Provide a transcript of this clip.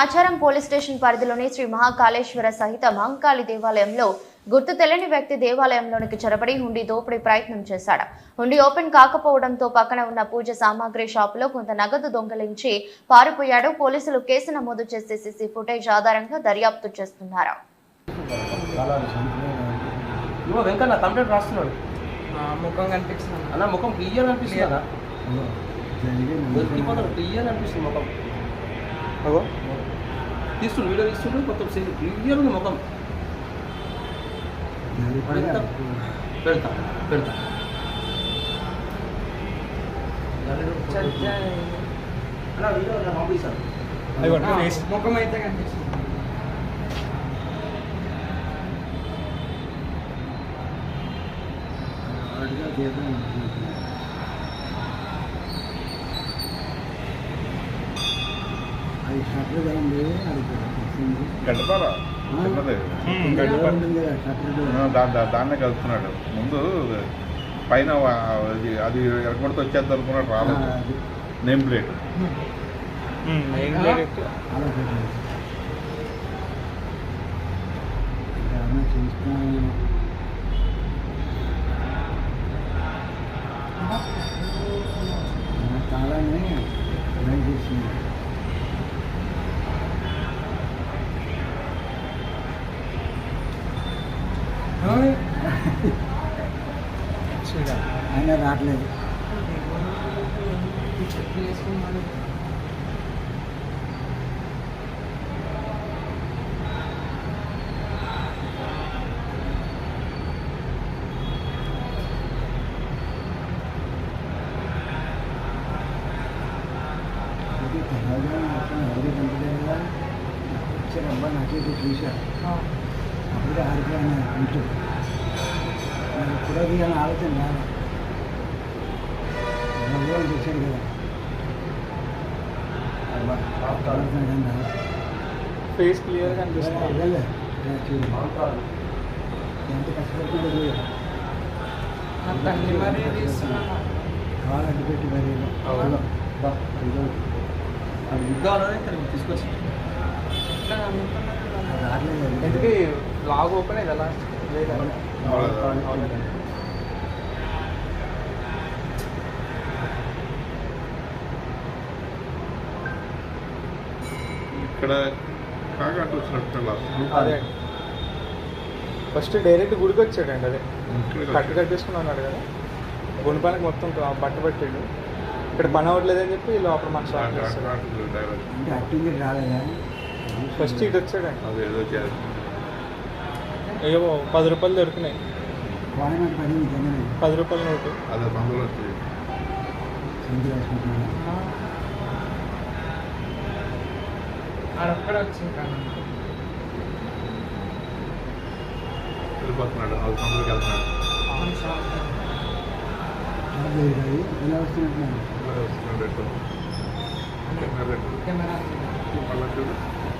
ఆచారం police station పరిధిలోని శ్రీ మహాకాళేశ్వర సహిత మహంకాళి దేవాలయంలో గుర్తు తెలియని వ్యక్తి దేవాలయంలోనికి చొరబడి హుండీ దోపిడీ ప్రయత్నం చేశాడు. హుండీ ఓపెన్ కాకపోవడంతో పక్కన ఉన్న పూజ సామాగ్రి షాపులో కొంత నగదు దొంగలించి పారిపోయాడు. పోలీసులు కేసు నమోదు చేసి సీసీ ఫుటేజ్ ఆధారంగా దర్యాప్తు చేస్తున్నారు. ముఖం కనిపిస్తుంది. అన్న ముఖం క్లియర్ అనిపిస్తుంది? క్లియర్ అనిపిస్తుంది ముఖం. తీస్తుండు వీడియో తీస్తుండు మొత్తం క్లియర్ ఉంది ముఖం పెడతా పెడతా. ముఖం అయితే కనిపిస్తుంది. అది షట్టర్ కదండి అది గడపారా చిన్నదే షట్టర్ దా- దా- దాన్నే కలుపుతున్నాడు ముందు పైన అది అది ఎక్కడితో వచ్చేది అనుకున్నాడు రాలేదు. Name plate. అలా ఆయన రావట్లేదు ఇది సహజంగా మొత్తం ఎవరి కంపెనీగా వచ్చారు అబ్బా నాకైతే చూశారు అప్పుడే ఆడిపోయిన ఇంట్లో. మరి కూడా తీయాలని ఆలోచన రాదు భగవాన్ చేశాడు కదా. అబ్బా ఆలోచన కానీ ఫేస్ క్లియర్ కనిపిస్తుంది. ఎంత కష్టపడుతుందో కాలు అడ్డుపెట్టి మరి అవును. బా, ఇదో అది యుద్ధాలని ఇక్కడ తీసుకొచ్చి ఇట్లా అనుకున్నాను కదా. రావట్లేదు. అది. ఎందుకు లాగ్ ఓపెన్ లేదా. ఇక్కడ కాకాటు వచ్చినట్టు లాస్ట్ అదే. ఫస్ట్ డైరెక్ట్ గుడికి వచ్చాడండి అదే. కట్టు ఉన్నాడు కదా. గుండెపానికి మొత్తం బట్ట పెట్టాడు. ఇక్కడ పని అవ్వట్లేదని చెప్పి లోపల మన షాప్ ఫస్ట్ ఇటు వచ్చాడండి. ఏవో పది రూపాయలు దొరికినాయి. పది రూపాయల నోటు. అదే వేసుకుంటున్నాను అక్కడ వచ్చింది కానీ. వెళ్ళిపోతున్నాడు అది మందులోకి వెళ్తున్నాడు. ఎలా వస్తున్నాడు. కెమెరా. కెమెరా.